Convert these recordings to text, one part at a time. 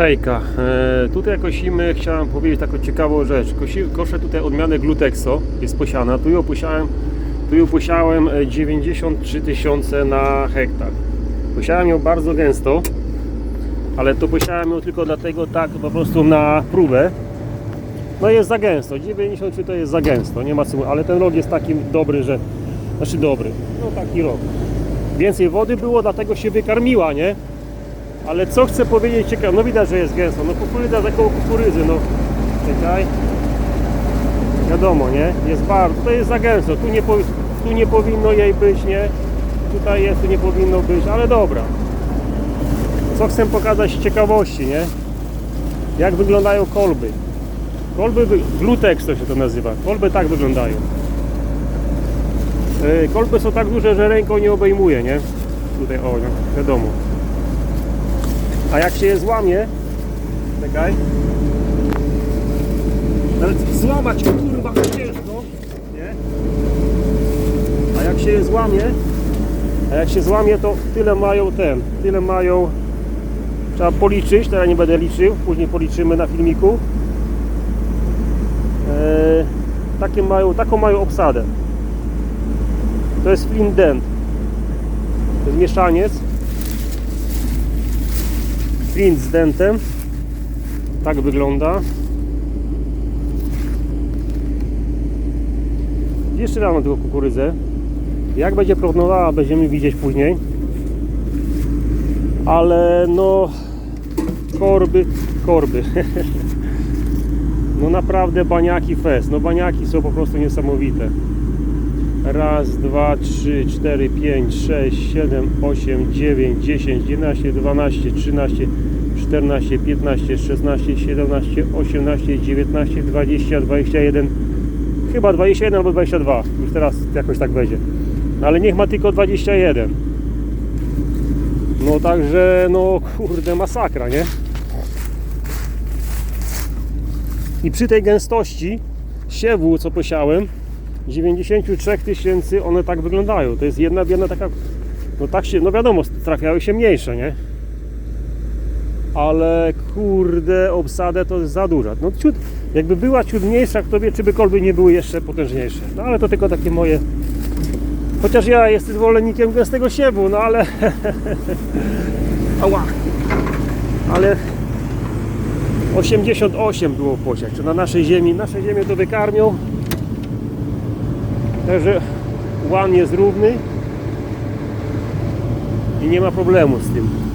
Hejka, e, tutaj kosimy, chciałem powiedzieć taką ciekawą rzecz. Kosi, koszę tutaj odmianę Glutexo, jest posiana. Tu ją posiałem, tu ją posiałem e, 93 tysiące na hektar. Posiałem ją bardzo gęsto, ale to posiałem ją tylko dlatego tak po prostu na próbę. No jest za gęsto, 93 to jest za gęsto, nie ma co ale ten rok jest taki dobry, że, znaczy dobry, no taki rok. Więcej wody było, dlatego się wykarmiła, nie? Ale co chcę powiedzieć ciekawe, no widać, że jest gęsto, no kukurydza za koło kukurydzy, no czekaj. Wiadomo, nie? Jest bardzo, to jest za gęsto, tu nie, tu nie powinno jej być, nie? Tutaj jest, tu nie powinno być, ale dobra. Co chcę pokazać ciekawości, nie? Jak wyglądają kolby. Kolby, glutex to się to nazywa, kolby tak wyglądają. Yy, Kolby są tak duże, że ręką nie obejmuje, nie? Tutaj, o, nie? wiadomo. A jak się je złamie, czekaj. Nawet złamać kurwa ciężko, nie? A jak się je złamie, a jak się złamie, to tyle mają ten, tyle mają. Trzeba policzyć, teraz nie będę liczył, później policzymy na filmiku. Eee, takie mają, taką mają obsadę. To jest flint dent. To jest mieszaniec flint z. Tak wygląda. Jeszcze raz na tylko kukurydzę. Jak będzie prognozowała, będziemy widzieć później. Ale no korby, korby. No naprawdę baniaki fest. No baniaki są po prostu niesamowite. Raz, dwa, trzy, cztery, pięć, sześć, siedem, osiem, dziewięć, dziesięć, jedenaście, dwanaście, trzynaście, czternaście, piętnaście, szesnaście, siedemnaście, osiemnaście, dziewiętnaście, dwadzieścia, dwadzieścia jeden, chyba 21 albo 22, już teraz jakoś tak będzie. No Ale niech ma tylko 21. No także, no kurde, masakra, nie? I przy tej gęstości siewu, co posiałem, 93 tysięcy one tak wyglądają. To jest jedna, jedna taka. No tak się, no wiadomo, trafiały się mniejsze, nie? Ale kurde, obsadę to jest za duża. No ciut, jakby była ciut mniejsza, kto wie, czy by kolby nie były jeszcze potężniejsze. No ale to tylko takie moje. Chociaż ja jestem zwolennikiem gęstego siewu, no ale. Ała! Ale 88 było posiać. Na naszej ziemi? Nasze ziemię to wykarmią. Także łan jest równy i nie ma problemu z tym.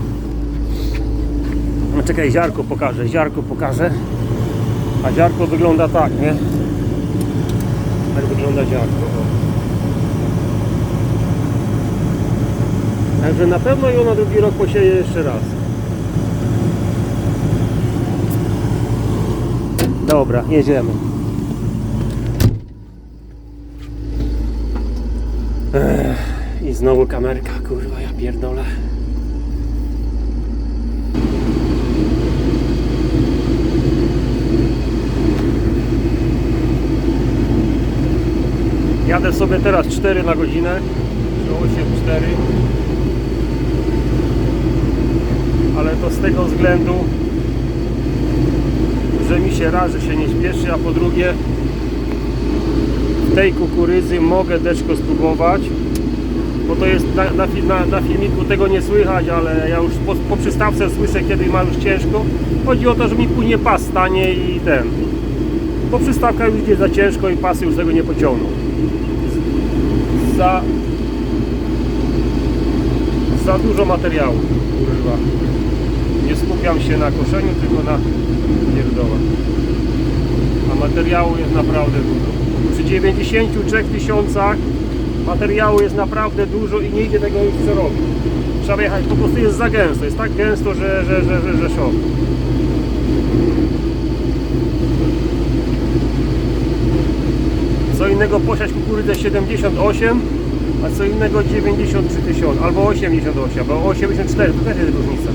No czekaj, ziarko pokażę, ziarko pokażę. A ziarko wygląda tak, nie? Tak wygląda ziarko. Także na pewno ją na drugi rok posieję jeszcze raz. Dobra, jedziemy. I znowu kamerka, kurwa, ja pierdolę. Jadę sobie teraz 4 na godzinę, 8, 4. Ale to z tego względu, że mi się raz, że się nie śpieszy, a po drugie tej kukurydzy mogę deczko spróbować bo to jest na, na, na, filmiku tego nie słychać, ale ja już po, po przystawce słyszę kiedy ma już ciężko. Chodzi o to, że mi później pas stanie i ten. Po przystawkach już idzie za ciężko i pasy już tego nie pociągną za za dużo materiału kurwa nie skupiam się na koszeniu tylko na pierdołach a materiału jest naprawdę dużo przy 93 tysiącach materiału jest naprawdę dużo i nie idzie tego już przerobić. Trzeba jechać, po prostu jest za gęsto, jest tak gęsto, że, że, że, że, że szok. Innego posiać kukurydzę 78, a co innego 93 tysiące, albo 88, albo 84, to też jest różnica.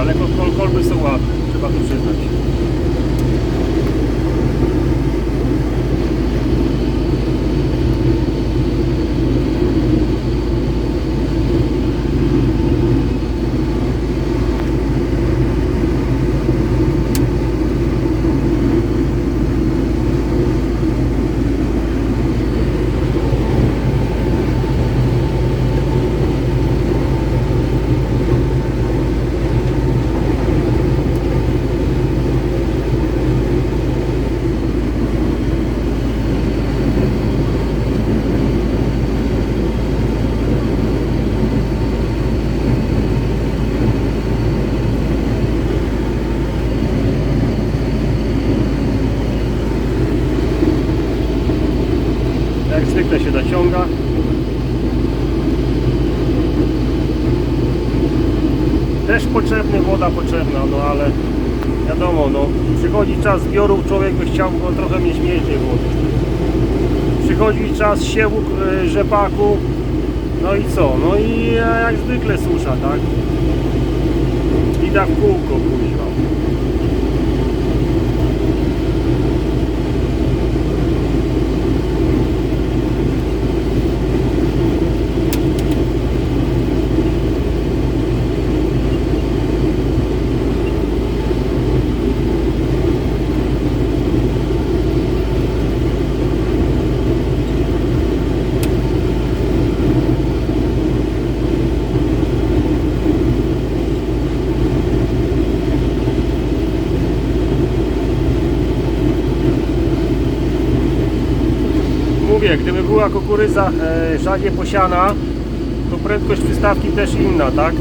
Ale kol, kol, kolby są ładne, trzeba to przyznać. Jak zwykle się zaciąga. Też potrzebny, woda potrzebna, no ale wiadomo, no przychodzi czas zbiorów, człowiek by chciał go trochę mieć mniej wody. Przychodzi czas siewu e, rzepaku, no i co? No i jak zwykle susza, tak? I da w kółko. Mówię, gdyby była kukurydza e, rzadziej posiana, to prędkość przystawki też inna, tak?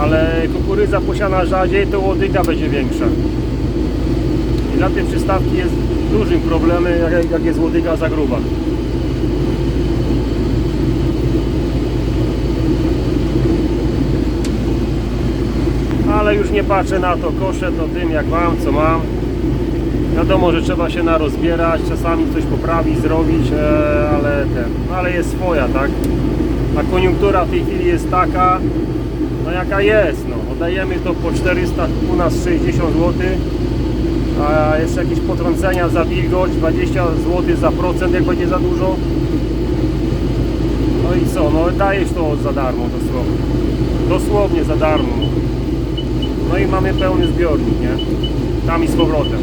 Ale kukurydza posiana rzadziej, to łodyga będzie większa. I dla tej przystawki jest dużym problemem, jak, jak jest łodyga za gruba. Ale już nie patrzę na to, koszę to tym jak mam, co mam. Wiadomo, że trzeba się narozbierać, czasami coś poprawić, zrobić, e, ale ten, ale jest swoja, tak? A koniunktura w tej chwili jest taka, no jaka jest, no. Oddajemy to po 400, u nas 60 zł, a jeszcze jakieś potrącenia za wilgoć, 20 zł za procent, jak będzie za dużo. No i co, no dajesz to za darmo dosłownie. Dosłownie za darmo. No i mamy pełny zbiornik, nie? Tam i z powrotem.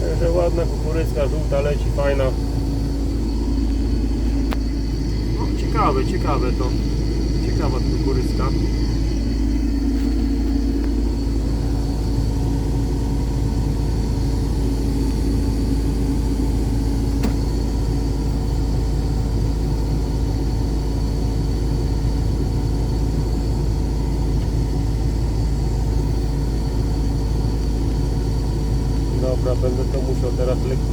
Także ładna kukurydzka, żółta leci, fajna. No, ciekawe, ciekawe to. Ciekawa ta kukurydzka. Dobra, będę to musiał teraz lekko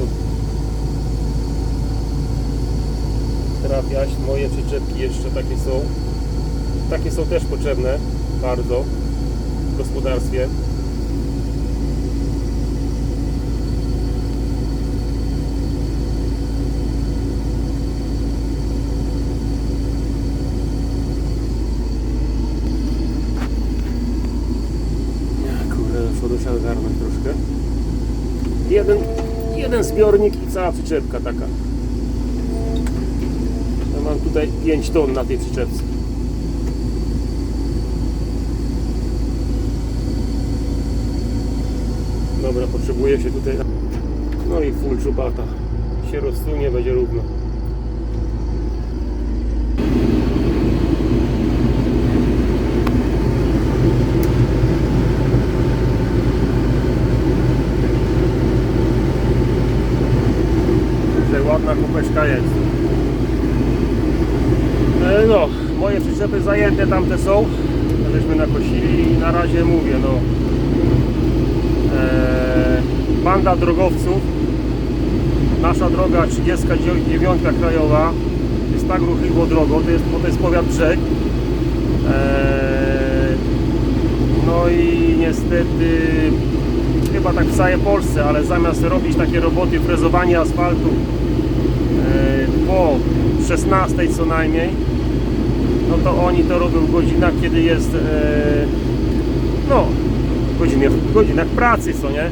trafiać. Moje przyczepki jeszcze takie są. Takie są też potrzebne bardzo w gospodarstwie. Trzeba ogarnąć troszkę. Jeden, jeden zbiornik i cała przyczepka taka. Tutaj 5 ton na tej przyczepce. Dobra, potrzebuję się tutaj. No i full czubata. Się rozsunie, będzie równo. Ładna kupeczka jest. E, No, moje przyczepy zajęte tamte są. Żeśmy nakosili i na razie mówię, no. E, banda drogowców. Nasza droga 39 krajowa jest tak ruchliwą drogą, to jest, bo to jest powiat brzeg. E, no i niestety chyba tak w całej Polsce, ale zamiast robić takie roboty, frezowanie asfaltu e, po 16 co najmniej, no to oni to robią w godzinach, kiedy jest e, no, godziny, w godzinach pracy, co nie?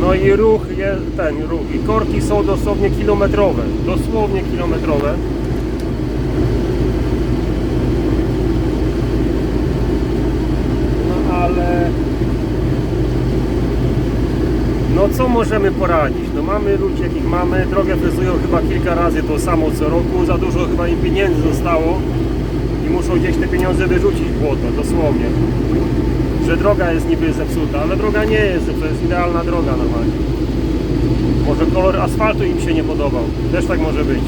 No i ruch, je, ten ruch, i korki są dosłownie kilometrowe, dosłownie kilometrowe. No ale no co możemy poradzić? No mamy ludzi jakich mamy, drogę frezują chyba kilka razy to samo co roku, za dużo chyba im pieniędzy zostało muszą gdzieś te pieniądze wyrzucić w błoto, dosłownie. Że droga jest niby zepsuta, ale droga nie jest to jest idealna droga normalnie. Może kolor asfaltu im się nie podobał, też tak może być.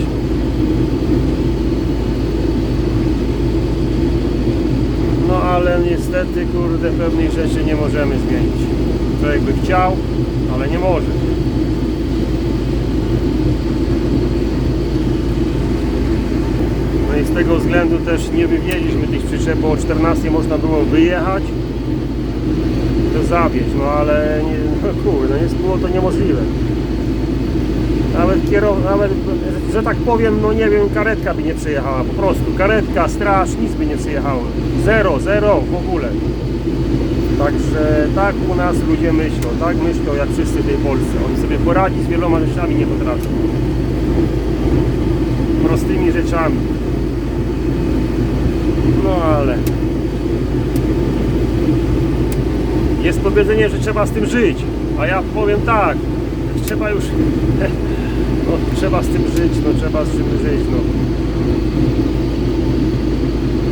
No ale niestety, kurde, pewnej rzeczy nie możemy zmienić. Człowiek by chciał, ale nie może. Z tego względu też nie wywieźliśmy tych przyczep, bo o 14 można było wyjechać to zawieźć, no ale nie, no kurde, jest, było to niemożliwe. Nawet kierow, nawet, że tak powiem, no nie wiem, karetka by nie przyjechała, po prostu. Karetka, straż, nic by nie przyjechało. Zero, zero w ogóle. Także tak u nas ludzie myślą, tak myślą jak wszyscy w tej Polsce. Oni sobie poradzić z wieloma rzeczami nie potrafią. Prostymi rzeczami. No ale... Jest powiedzenie, że trzeba z tym żyć. A ja powiem tak, trzeba już... No, trzeba z tym żyć, no trzeba z tym żyć, no.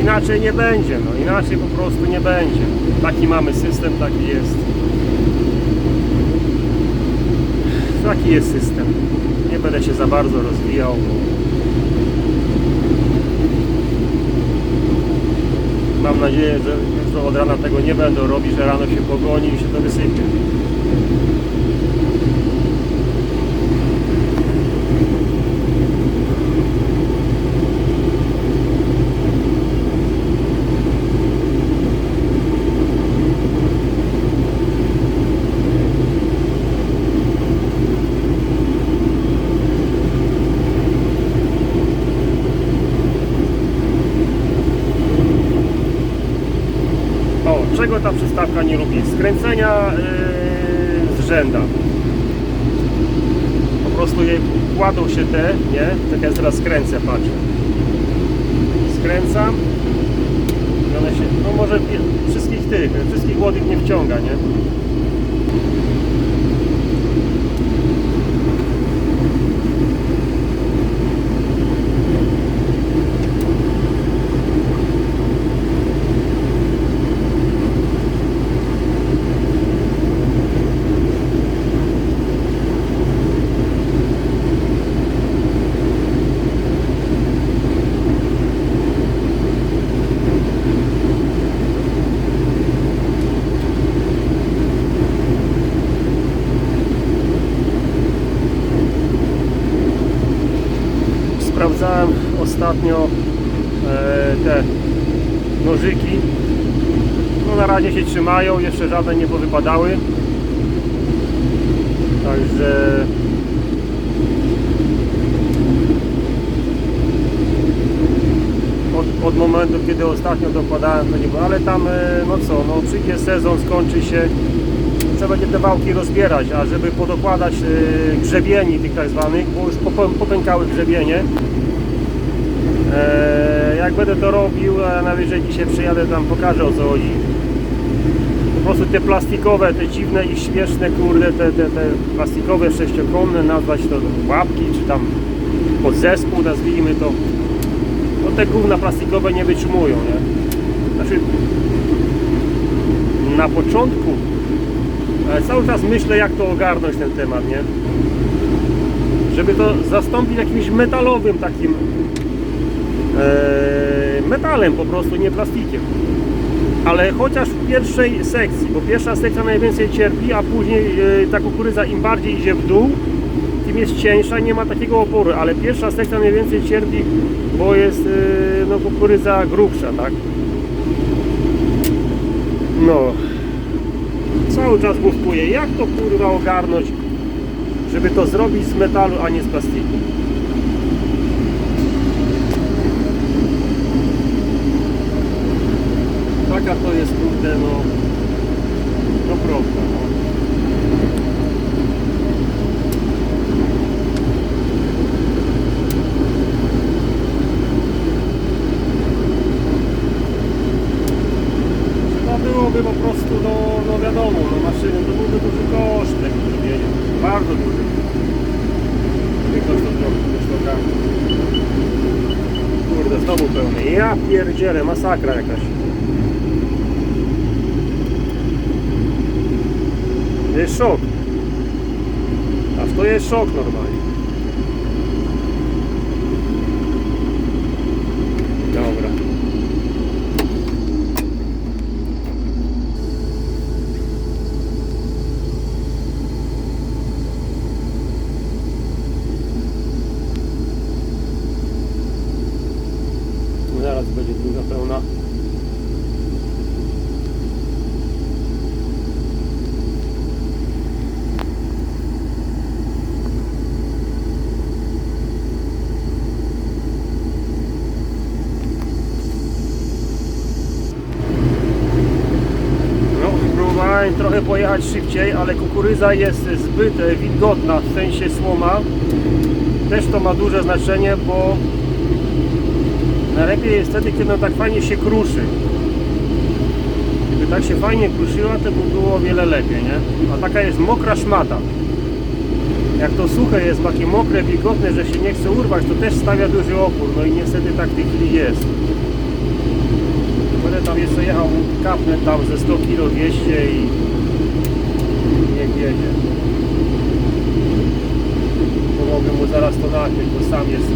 Inaczej nie będzie, no inaczej po prostu nie będzie. Taki mamy system, taki jest. Taki jest system. Nie będę się za bardzo rozwijał, mam nadzieję, że od rana tego nie będą robić, że rano się pogoni i się to wysypie. O, czego ta przystawka nie lubi? Skręcenia yy, z rzęda. Po prostu jej kładą się te, nie? Tak ja teraz skręcę, patrz. Skręcam. I one się, no może wszystkich tych, wszystkich młodych nie wciąga, nie? Sprawdzałem ostatnio e, te nożyki. No na razie się trzymają, jeszcze żadne nie powypadały. Także od, od momentu, kiedy ostatnio dokładałem, to nie ale tam, e, no co, no przyjdzie sezon, skończy się, trzeba będzie te wałki rozbierać, a żeby podokładać e, grzebieni tych tak zwanych, bo już popę- popękały grzebienie. E, jak będę to robił, a najwyżej dzisiaj przyjadę tam, pokażę o co chodzi. Po prostu te plastikowe, te dziwne i śmieszne, kurde, te, te, te plastikowe sześciokonne, nazwać to łapki, czy tam podzespół, nazwijmy to. No te gówna plastikowe nie wytrzymują, nie? Znaczy, na początku ale cały czas myślę, jak to ogarnąć ten temat, nie? Żeby to zastąpić jakimś metalowym takim e, metalem po prostu, nie plastikiem. Ale chociaż w pierwszej sekcji, bo pierwsza sekcja najwięcej cierpi, a później e, ta kukurydza im bardziej idzie w dół, tym jest cieńsza nie ma takiego oporu, ale pierwsza sekcja najwięcej cierpi, bo jest e, no, kukurydza grubsza, tak? No, cały czas główkuję, jak to kurwa ogarnąć, żeby to zrobić z metalu, a nie z plastiku. Taka to jest kurde, no, no prawda, no. Trzeba byłoby po prostu, no, no wiadomo, no maszyny, to byłby duży koszt tego zrobienia. Bardzo duży. Zrobił, ktoś to ogarnął. Kurde, znowu pełny. Ja pierdzielę, masakra jakaś. jest szok. Aż to jest szok normalnie. Dobra. Zaraz będzie druga pełna. Szybciej, ale kukurydza jest zbyt e, wilgotna, w sensie słoma. Też to ma duże znaczenie, bo najlepiej jest wtedy, kiedy on tak fajnie się kruszy. Gdyby tak się fajnie kruszyła, to by było o wiele lepiej, nie? A taka jest mokra szmata. Jak to suche jest, takie mokre, wilgotne, że się nie chce urwać, to też stawia duży opór. No i niestety tak w tej chwili jest. Tam jeszcze jechał kapnę tam ze 100 kg 200 i jedzie. Pomogę mu zaraz to napiąć, bo sam jest